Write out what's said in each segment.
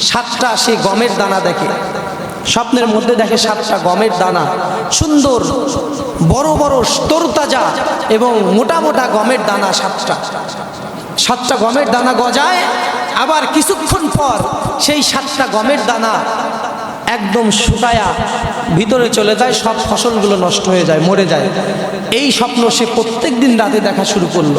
সাতটা সে গমের দানা দেখে। স্বপ্নের মধ্যে দেখে সাতটা গমের দানা। সুন্দর, বড় বড় তরতাজা এবং মোটা মোটা গমের দানা সাতটা। সাতটা গমের দানা গজায়, আবার কিছুক্ষণ পর সেই সাতটা গমের দানা একদম শুকায়া ভিতরে চলে যায়, সব ফসলগুলো নষ্ট হয়ে যায়, মরে যায়। এই স্বপ্ন সে প্রত্যেক দিন রাতে দেখা শুরু করল।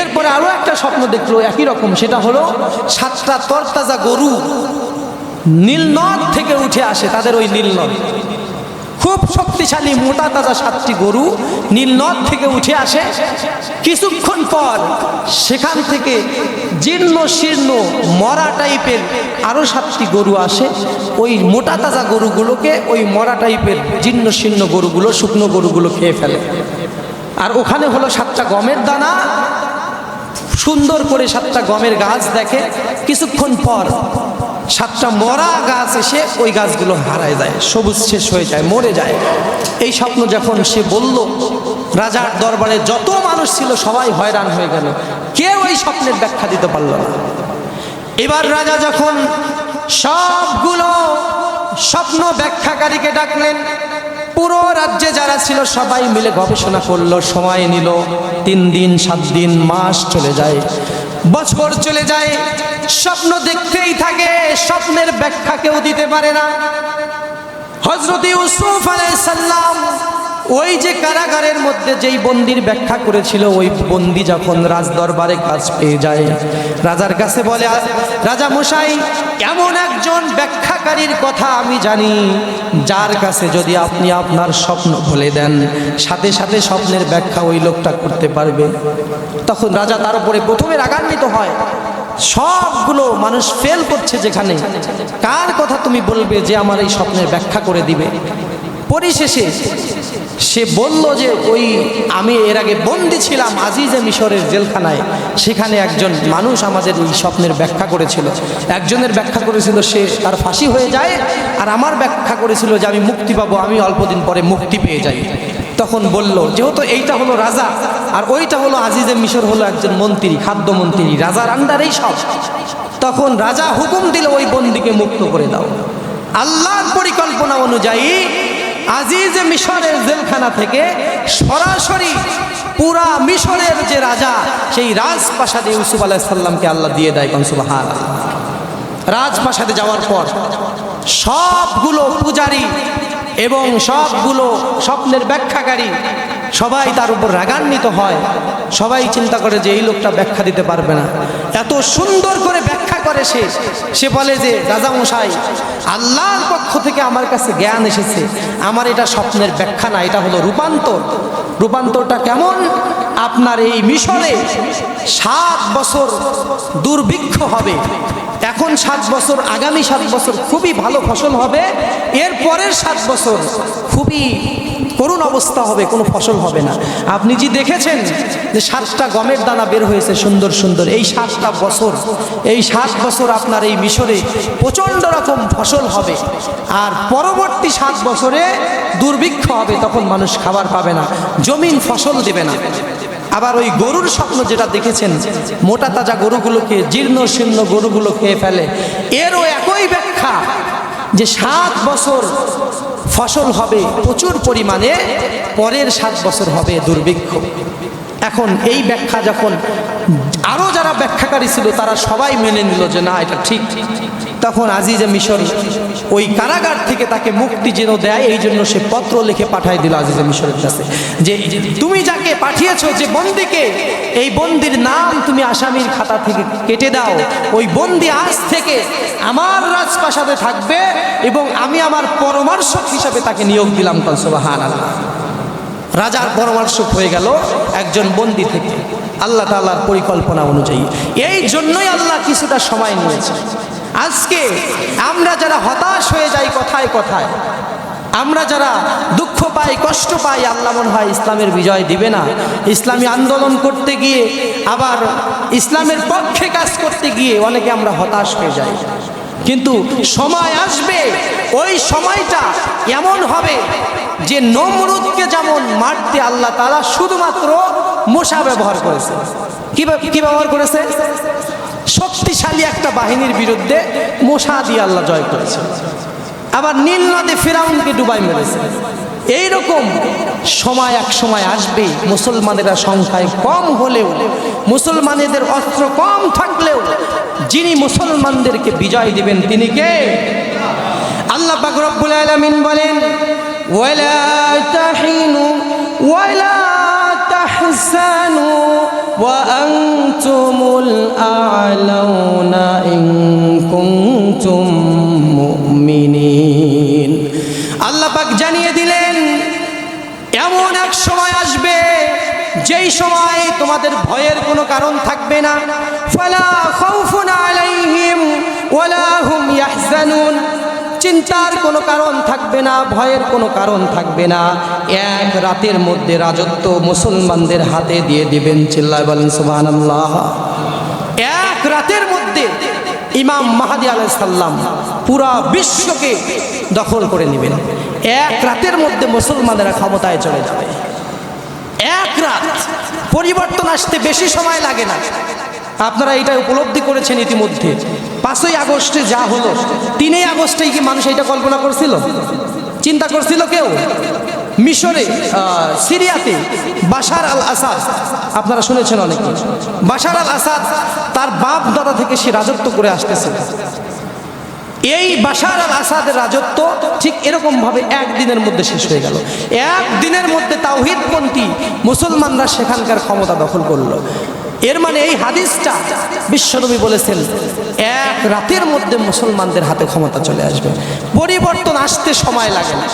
এরপরে আরও একটা স্বপ্ন দেখল, একই রকম, সেটা হলো সাতটা তরতাজা গরু নীলনদ থেকে উঠে আসে, তাদের ওই নীলনদ। খুব শক্তিশালী মোটা তাজা সাতটি গরু নীলনদ থেকে উঠে আসে। কিছুক্ষণ পর সেখান থেকে জীর্ণ শীর্ণ মরা টাইপের আরও সাতটি গরু আসে। ওই মোটা তাজা গরুগুলোকে ওই মরা টাইপের জীর্ণ শীর্ণ গরুগুলো, শুকনো গরুগুলো খেয়ে ফেলে। আর ওখানে হলো সাতটা গমের দানা। সুন্দর করে সাতটা গমের গাছ দেখে। কিছুক্ষণ পর সাতটা মরা গাছ এসে ওই গাছগুলো হারায় যায়, সবুজ শেষ হয়ে যায়, মরে যায়। এই স্বপ্ন যখন সে বলল, রাজার দরবারে যত মানুষ ছিল সবাই হয়রান হয়ে গেল। কেউ এই স্বপ্নের ব্যাখ্যা দিতে পারল না। এবার রাজা যখন সবগুলো স্বপ্ন ব্যাখ্যাকারীকে ডাকলেন, পুরো রাজ্যে যারা ছিল সবাই মিলে গবেষণা করল, সময় নিল, তিন দিন, সাত দিন, মাস চলে যায়, বছর চলে যায়। স্বপ্ন দেখতেই থাকে, স্বপ্নের ব্যাখ্যা কেউ দিতে পারে না। হজরত ইউসুফ আলাইসাল্লাম ওই যে কারাগারের মধ্যে যেই বন্দির ব্যাখ্যা করেছিল, ওই বন্দি যখন রাজ দরবারে কাজ পেয়ে যায়, রাজার কাছে বলে, রাজা মশাই, এমন একজন ব্যাখ্যাকারীর কথা আমি জানি, যার কাছে যদি আপনি আপনার স্বপ্ন বলে দেন, সাথে সাথে স্বপ্নের ব্যাখ্যা ওই লোকটা করতে পারবে। তখন রাজা তার উপরে প্রথমে রাগান্বিত হয়। সবগুলো মানুষ ফেল করছে যেখানে। কার কথা তুমি বলবে যে আমার এই স্বপ্নের ব্যাখ্যা করে দিবে? পরিশেষে সে বলল যে ওই আমি এর আগে বন্দি ছিলাম আজিজে মিশরের জেলখানায়। সেখানে একজন মানুষ আমাদের ওই স্বপ্নের ব্যাখ্যা করেছিল। একজনের ব্যাখ্যা করেছিল সে তার ফাঁসি হয়ে যায় আর আমার ব্যাখ্যা করেছিল যে আমি মুক্তি পাবো, আমি অল্পদিন পরে মুক্তি পেয়ে যাই। তখন বলল, যেহেতু এইটা হলো রাজা আর ওইটা হলো আজিজে মিশর হলো একজন মন্ত্রী, খাদ্যমন্ত্রী, রাজার আন্ডারেই সব। তখন রাজা হুকুম দিল ওই বন্দিকে মুক্ত করে দাও। আল্লাহর পরিকল্পনা অনুযায়ী আজিজ মিশরের জেলখানা থেকে সরাসরি পুরা মিশরের যে রাজা, সেই রাজপ্রাসাদে ইউসুফ আলাইসাল্লামকে আল্লাহ দিয়ে দেয় কনসুবাহার রাজপ্রাসাদে যাওয়ার পর সবগুলো পূজারি এবং সবগুলো স্বপ্নের ব্যাখ্যাকারী সবাই তার উপর রাগান্বিত হয়। সবাই চিন্তা করে যে এই লোকটা ব্যাখ্যা দিতে পারবে না। এত সুন্দর করে ব্যাখ্যা করে সে। সে বলে যে রাজামশাই আল্লাহর পক্ষ থেকে আমার কাছে জ্ঞান এসেছে। আমার এটা স্বপ্নের ব্যাখ্যা না, এটা হলো রূপান্তর। রূপান্তরটা কেমন? আপনার এই মিশরে সাত বছর দুর্ভিক্ষ হবে। এখন সাত বছর, আগামী সাত বছর খুবই ভালো ফসল হবে। এর পরের সাত বছর খুবই করুণ অবস্থা হবে, কোনো ফসল হবে না। আপনি যে দেখেছেন যে সাতটা গমের দানা বের হয়েছে, সুন্দর সুন্দর। এই সাতটা বছর, এই সাত বছর আপনার এই মিশরে প্রচণ্ড রকম ফসল হবে। আর পরবর্তী সাত বছরে দুর্ভিক্ষ হবে, তখন মানুষ খাবার পাবে না, জমিন ফসল দেবে না। আবার ওই গরুর স্বপ্ন যেটা দেখেছেন, মোটা তাজা গরুগুলোকে, জীর্ণ শীর্ণ গরুগুলো খেয়ে ফেলে, এরও একই ব্যাখ্যা যে সাত বছর ফসল হবে প্রচুর পরিমাণে, পরের সাত বছর হবে দুর্ভিক্ষ। এখন এই ব্যাখ্যা যখন আরও যারা ব্যাখ্যাকারী ছিল, তারা সবাই মেনে নিল যে না, এটা ঠিক। তখন আজিজে মিশর ওই কারাগার থেকে তাকে মুক্তি যেন দেয়, এই জন্য সে পত্র লিখে পাঠাই দিল আজিজে মিশরের কাছে যে, তুমি যাকে পাঠিয়েছো যে বন্দিকে, এই বন্দির নাম তুমি আসামির খাতা থেকে কেটে দাও। ওই বন্দি আজ থেকে আমার রাজপ্রাসাদে থাকবে এবং আমি আমার পরামর্শক হিসাবে তাকে নিয়োগ দিলাম কনসবাহান আল্লাহ রাজার পরামর্শক হয়ে গেল একজন বন্দি থেকে, আল্লাহ তাল্লাহর পরিকল্পনা অনুযায়ী। এই জন্যই আল্লাহ কিছুটা সময় নিয়েছে আজকে আমরা যারা হতাশ হয়ে যাই কথায় কথায়, আমরা যারা দুঃখ পাই, কষ্ট পাই, আল্লাহ মনে হয় ইসলামের বিজয় দিবে না। ইসলামী আন্দোলন করতে গিয়ে, আবার ইসলামের পক্ষে কাজ করতে গিয়ে অনেকে আমরা হতাশ হয়ে যাই। কিন্তু সময় আসবে, ওই সময়টা এমন হবে যে নমরুদকে যেমন মারতে আল্লাহ তালা শুধুমাত্র মশা ব্যবহার করেছে। কি ব্যব- কি ব্যবহার করেছে? শক্তিশালী একটা বাহিনীর বিরুদ্ধে মশা দিয়ে আল্লাহ জয় করেছে। আবার নীল নদে ফেরাউনকে ডুবাই মেরেছে। এইরকম সময় এক সময় আসবে, মুসলমানেরা সংখ্যায় কম হলেও, মুসলমানেদের অস্ত্র কম থাকলেও, যিনি মুসলমানদেরকে বিজয় দিবেন তিনি কে? আল্লাহ পাক রব্বুল আলামিন বলেন, ওয়ালা তাহিনু আনতুমুল আ'লাউনা ইন কুনতুম মুমিনিন আল্লাহ পাক জানিয়ে দিলেন, এমন এক সময় আসবে যেই সময় তোমাদের ভয়ের কোনো কারণ থাকবে না। ফালা খাউফুন আলাইহিম ওয়ালা হুম ইয়াহজানুন। চিন্তার কোনো কারণ থাকবে না, ভয়ের কোনো কারণ থাকবে না। এক রাতের মধ্যে রাজত্ব মুসলমানদের হাতে দিয়ে দিবেন, চিল্লায় বলেন, সুবহানাল্লাহ। এক রাতের মধ্যে ইমাম মাহাদি আলাইসাল্লাম পুরা বিশ্বকে দখল করে নেবেন। এক রাতের মধ্যে মুসলমানেরা ক্ষমতায় চলে যাবে। এক রাত পরিবর্তন আসতে বেশি সময় লাগে না। আপনারা এটা উপলব্ধি করেছেন ইতিমধ্যে। পাঁচই আগস্টে যা হলো, তিনই আগস্টেই কি মানুষ এটা কল্পনা করছিল? চিন্তা করছিল কেউ? মিশরে সিরিয়াতে বাশার আল আসাদ আপনারা শুনেছেন অনেকে, বাশার আল আসাদ তার বাপ দাদা থেকে সে রাজত্ব করে আসতেছে। এই বাশার আল আসাদের রাজত্ব ঠিক এরকম ভাবে একদিনের মধ্যে শেষ হয়ে গেল। একদিনের মধ্যে তাওহিদ তাওহিদপন্থী মুসলমানরা সেখানকার ক্ষমতা দখল করল। এর মানে এই হাদিসটা বিশ্বনবী বলেছেন, এক রাতের মধ্যে মুসলমানদের হাতে ক্ষমতা চলে আসবে। পরিবর্তন আসতে সময় লাগে না।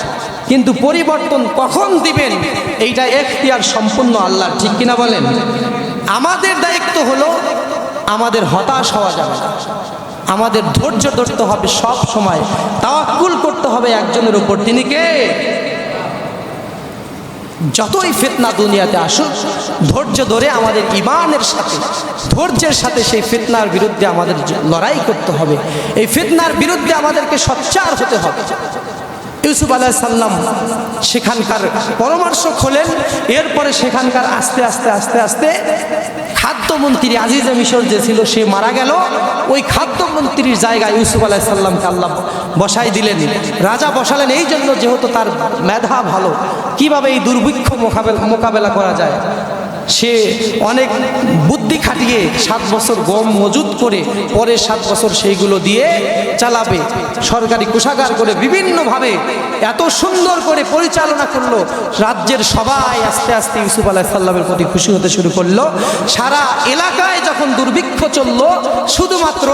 কিন্তু পরিবর্তন কখন দিবেন, এইটা এখতিয়ার সম্পূর্ণ আল্লাহ ঠিক কিনা বলেন? আমাদের দায়িত্ব হলো, আমাদের হতাশ হওয়া যাবে আমাদের ধৈর্য ধরতে হবে সব সময়। তাওয়াক্কুল করতে হবে একজনের উপর। তিনি কে? যতই ফিতনা দুনিয়াতে আসুক, ধৈর্য ধরে আমাদের ইমানের সাথে, ধৈর্যের সাথে সেই ফিতনার বিরুদ্ধে আমাদের লড়াই করতে হবে। এই ফিতনার বিরুদ্ধে আমাদেরকে সচ্চার হতে হবে। ইউসুফ আলাহ সাল্লাম সেখানকার পরামর্শ খোলেন, এরপরে সেখানকার আস্তে আস্তে আস্তে আস্তে খাদ্যমন্ত্রী আজিজা মিশর যে ছিল, সে মারা গেল। ওই খাদ্যমন্ত্রীর জায়গায় ইউসুফ আলাহ সাল্লামকে আল্লাহ বসাই দিলেন। রাজা বসালেন, এই জন্য যেহেতু তার মেধা ভালো, কীভাবে এই দুর্ভিক্ষ মোকাবেলা মোকাবেলা করা যায়? সে অনেক খাটিয়ে সাত বছর গম মজুত করে পরে সাত বছর সেইগুলো দিয়ে চালাবে। সরকারি কোষাগার করে বিভিন্নভাবে এত সুন্দর করে পরিচালনা করল। রাজ্যের সবাই আস্তে আস্তে ইউসুফ আলাহ সাল্লামের প্রতি খুশি হতে শুরু করল। সারা এলাকায় যখন দুর্ভিক্ষ চলল, শুধুমাত্র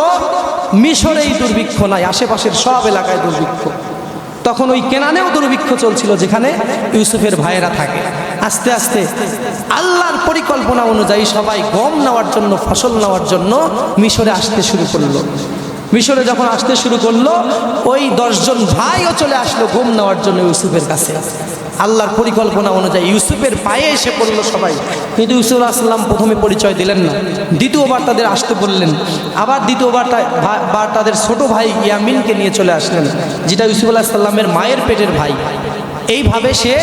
মিশরেই দুর্ভিক্ষ নাই, আশেপাশের সব এলাকায় দুর্ভিক্ষ। তখন ওই কেনানেও দুর্ভিক্ষ চলছিল যেখানে ইউসুফের ভাইয়েরা থাকে। আস্তে আস্তে আল্লাহর পরিকল্পনা অনুযায়ী সবাই গম নেওয়ার জন্য, ফসল নেওয়ার জন্য মিশরে আসতে শুরু করল। মিশরে যখন আসতে শুরু করল, ওই দশজন ভাইও চলে আসলো গম নেওয়ার জন্য ইউসুফের কাছে। আল্লাহর পরিকল্পনা অনুযায়ী ইউসুফের পায়ে এসে পড়ল সবাই। কিন্তু ইউসুফ আসলাম প্রথমে পরিচয় দিলেন না। দ্বিতীয়বার তাদের আসতে বললেন। আবার দ্বিতীয়বার বার তাদের ছোট ভাই ইয়ামিনকে নিয়ে চলে আসলেন, যেটা ইউসুফ আল্লাহ সাল্লামের মায়ের পেটের ভাই। এইভাবে সে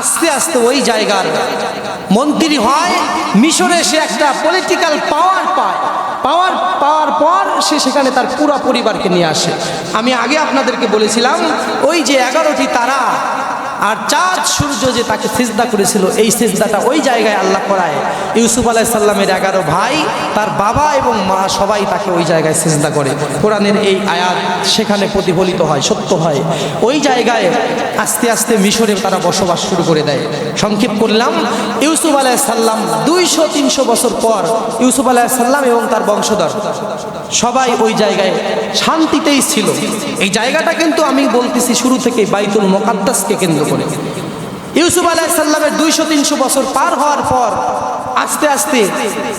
আস্তে আস্তে ওই জায়গার মন্ত্রী হয়, মিশরে সে একটা পলিটিক্যাল পাওয়ার পায়। পাওয়ার পাওয়ার পর সে সেখানে তার পুরা পরিবারকে নিয়ে আসে। আমি আগে আপনাদেরকে বলেছিলাম, ওই যে এগারোটি তারা আর চাঁদ সূর্য যে তাকে সিজদা করেছিল, এই সিজদাটা ওই জায়গায় আল্লাহ করায়। ইউসুফ আলাহ সাল্লামের এগারো ভাই, তার বাবা এবং মা সবাই তাকে ওই জায়গায় সিজদা করে। কোরআনের এই আয়াত সেখানে প্রতিফলিত হয়, সত্য হয়। ওই জায়গায় আস্তে আস্তে মিশরে তারা বসবাস শুরু করে দেয়। সংক্ষেপ করলাম, ইউসুফ আলাহ সাল্লাম দুইশো, তিনশো বছর পর ইউসুফ আলাহ সাল্লাম এবং তার বংশধর সবাই ওই জায়গায় শান্তিতেই ছিল। এই জায়গাটা কিন্তু আমি বলতেছি শুরু থেকে বাইতুল মোকাদ্দাসকে কেন্দ্র করে ইউসুফ আলাহ সাল্লামের দুইশো, তিনশো বছর পার হওয়ার পর আস্তে আস্তে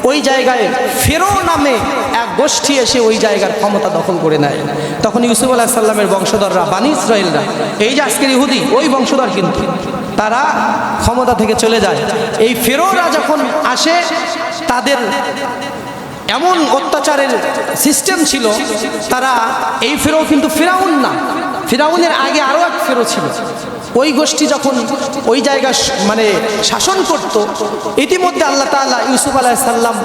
ওই জায়গায় ফেরো নামে এক গোষ্ঠী এসে ওই জায়গার ক্ষমতা দখল করে নেয়। তখন ইউসুফ আলাহ সাল্লামের বংশধররা, বানি ইসরায়েলরা, এই যে আজকের ইহুদি, ওই বংশধর কিন্তু, তারা ক্ষমতা থেকে চলে যায়। এই ফেরোরা যখন আসে, তাদের এমন অত্যাচারের সিস্টেম ছিল, তারা এই ফেরো কিন্তু ফেরাউন না। ফেরাউনের আগে আরও এক ফেরো ছিল। ওই গোষ্ঠী যখন ওই জায়গা মানে শাসন করত, ইতিমধ্যে আল্লাহ তালা ইউসুফ আলাহিসাল্লাম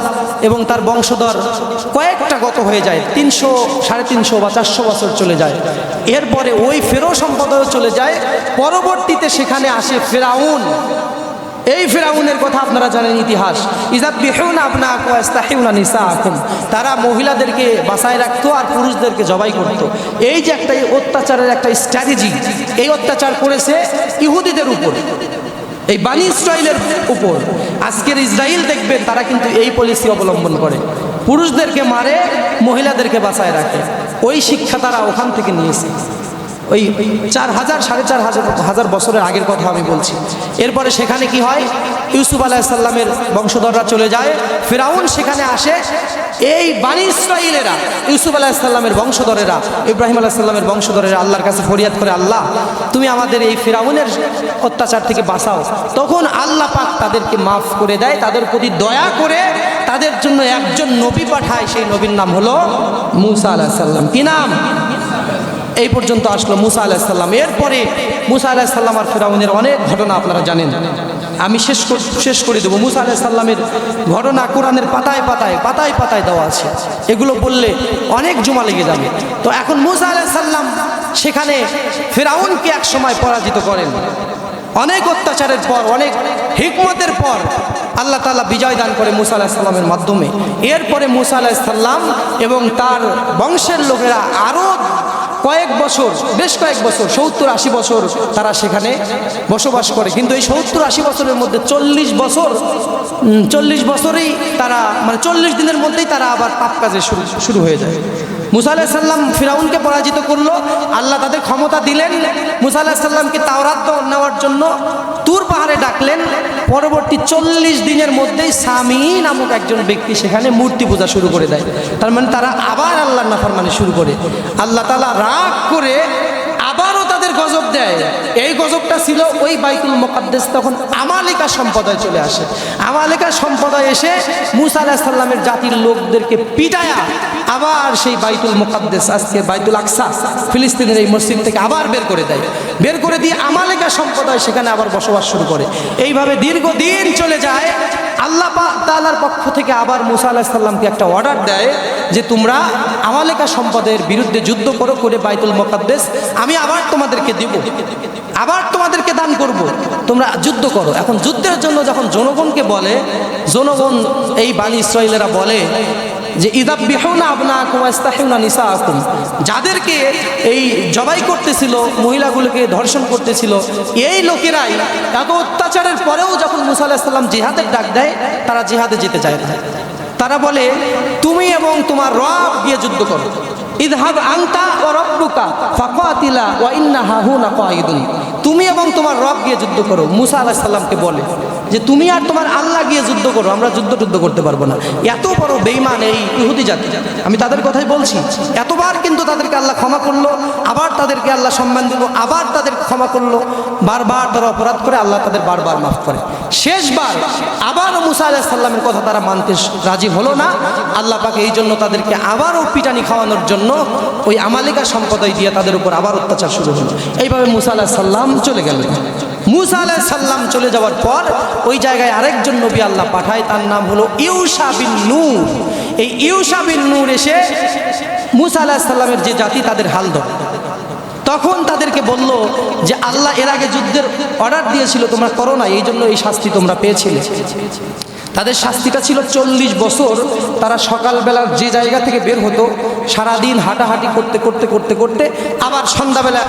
এবং তার বংশধর কয়েকটা গত হয়ে যায়, তিনশো, সাড়ে তিনশো বা চারশো বছর চলে যায়। এরপরে ওই ফেরো সম্প্রদায় চলে যায়, পরবর্তীতে সেখানে আসে ফেরাউন। এই ফেরাউনের কথা আপনারা জানেন ইতিহাস। ইজাব বিহুন আপনা নিসা আকুম তারা মহিলাদেরকে বাসায় রাখতো আর পুরুষদেরকে জবাই করতো। এই যে একটা অত্যাচারের একটা স্ট্র্যাটেজি, এই অত্যাচার করেছে ইহুদিদের উপর। এই বানি ইসরায়েলের উপর। আজকের ইসরায়েল দেখবেন তারা কিন্তু এই পলিসি অবলম্বন করে। পুরুষদেরকে মারে, মহিলাদেরকে বাসায় রাখে। ওই শিক্ষা তারা ওখান থেকে নিয়েছে। ওই চার হাজার, সাড়ে চার হাজার হাজার বছরের আগের কথা আমি বলছি। এরপরে সেখানে কি হয়? ইউসুফ আলাহিসাল্লামের বংশধররা চলে যায়। ফেরাউন সেখানে আসে। এই বাণী ইসরায়েলেরা ইউসুফ আলাহিসাল্লামের বংশধরেরা, ইব্রাহিম আলাহিসাল্লামের বংশধরেরা আল্লাহর কাছে ফরিয়াদ করে, আল্লাহ, তুমি আমাদের এই ফেরাউনের অত্যাচার থেকে বাঁচাও। তখন আল্লাহ পাক তাদেরকে মাফ করে দেয়, তাদের প্রতি দয়া করে তাদের জন্য একজন নবী পাঠায়। সেই নবীর নাম হলো মুসা আলাহিসাল্লাম কি নাম? এই পর্যন্ত আসলো মুসা আলাহিসাল্লাম এরপরে মুসা আলাহিসাল্লাম আর ফেরাউনের অনেক ঘটনা আপনারা জানেন। আমি শেষ শেষ করে দেবো। মুসা আলাহিসাল্লামের ঘটনা কোরআনের পাতায় পাতায় পাতায় পাতায় দেওয়া আছে। এগুলো বললে অনেক জমা লেগে যাবে। তো এখন মুসা আলাহিসাল্লাম সেখানে ফেরাউনকে এক সময় পরাজিত করেন। অনেক অত্যাচারের পর, অনেক হিকমতের পর আল্লাহ তাআলা বিজয় দান করে মুসা আলাহিসাল্লামের মাধ্যমে। এরপরে মুসা আলাহিসাল্লাম এবং তার বংশের লোকেরা আরও কয়েক বছর, বেশ কয়েক বছর, সত্তর আশি বছর তারা সেখানে বসবাস করে। কিন্তু এই সত্তর আশি বছরের মধ্যে চল্লিশ বছর চল্লিশ বছরেই তারা মানে চল্লিশ দিনের মধ্যেই তারা আবার পাপ কাজে শুরু শুরু হয়ে যায়। মুসা আলাহিসাল্লাম ফিরাউনকে পরাজিত করল। আল্লাহ তাদের ক্ষমতা দিলেন। মুসা আলাহিসাল্লামকে তাওরাত নেওয়ার জন্য তুর পাহাড়ে ডাকলেন। পরবর্তী চল্লিশ দিনের মধ্যেই স্বামী নামক একজন ব্যক্তি সেখানে মূর্তি পূজা শুরু করে দেয়। তার মানে তারা আবার আল্লাহ নাফার নাফরমানি শুরু করে। আল্লাহ তালা রাগ করে দেয়। এই গজবটা ছিল ওই বাইতুল মোকাদ্দেস তখন আমালিকা সম্প্রদায় চলে আসে। আমালিকা সম্প্রদায় এসে মুসা আলাহিসাল্লামের জাতির লোকদেরকে পিটায়া আবার সেই বাইতুল মোকাদ্দেস, আজকে বাইতুল আকসা, ফিলিস্তিনের এই মসজিদ থেকে আবার বের করে দেয়। বের করে দিয়ে আমালিকা সম্প্রদায় সেখানে আবার বসবাস শুরু করে। এইভাবে দীর্ঘদিন চলে যায়। আল্লাহ তালার পক্ষ থেকে আবার মুসা আলাহিসাল্লামকে একটা অর্ডার দেয় যে তোমরা আমালেকা সম্পদের বিরুদ্ধে যুদ্ধ করো, করে বাইতুল মোকাদ্দেস। আমি আবার তোমাদেরকে দিব। আবার তোমাদেরকে দান করব। তোমরা যুদ্ধ করো। এখন যুদ্ধের জন্য যখন জনগণকে বলে, জনগণ এই বাণী ইসরায়েলেরা বলে যে ইদাব বিহুনা আপনা আকুমাস্তাহিউনা নিসা আকুম যাদেরকে এই জবাই করতেছিল, মহিলাগুলোকে ধর্ষণ করতেছিল, এই লোকেরাই এত অত্যাচারের পরেও যখন মুসা আলাহিসাল্লাম জিহাদের ডাক দেয়, তারা জিহাদে যেতে চায় না। তারা বলে, তুমি এবং তোমার রব গিয়ে যুদ্ধ করো। ইদহাব আংতা ও রব্বুকা ফাকাতিলা ওয়া ইন্না হাহুনা কাইদুন তুমি এবং তোমার রব গিয়ে যুদ্ধ করো। মুসা আলাহিস সাল্লামকে বলে যে, তুমি আর তোমার আল্লাহ গিয়ে যুদ্ধ করো, আমরা যুদ্ধ টুদ্ধ করতে পারব না। এত বড় বেইমান এই ইহুদি জাতি। আমি তাদের কথাই বলছি। এতবার কিন্তু তাদেরকে আল্লাহ ক্ষমা করল, আবার তাদেরকে আল্লাহ সম্মান দিল, আবার তাদের ক্ষমা করল। বারবার তারা অপরাধ করে, আল্লাহ তাদের বারবার মাফ করে। শেষবার আবারও মুসা আলাহ সাল্লামের কথা তারা মানতে রাজি হলো না। আল্লাহ পাকে এই জন্য তাদেরকে আবারও পিটানি খাওয়ানোর জন্য ওই আমালিকা সম্প্রদায় দিয়ে তাদের উপর আবার অত্যাচার শুরু হলো। এইভাবে মুসা আলাহ চলে গেলেন মুসা আলাহ সাল্লাম চলে যাওয়ার পর ওই জায়গায় আরেকজন নবী আল্লাহ পাঠায়, তার নাম হলো ইউসা বিন নূর। এই ইউসা বিন নূর এসে মুসা আলাহ সাল্লামের যে জাতি, তাদের হাল ধরে। তখন তাদেরকে বলল যে, আল্লাহ এর আগে যুদ্ধের অর্ডার দিয়েছিল, তোমরা করো না, এই জন্য এই শাস্তি তোমরা পেয়েছিলে। তাদের শাস্তিটা ছিল চল্লিশ বছর, তারা সকালবেলার যে জায়গা থেকে বের হতো, সারাদিন হাঁটাহাঁটি করতে করতে করতে করতে, আবার সন্ধ্যাবেলা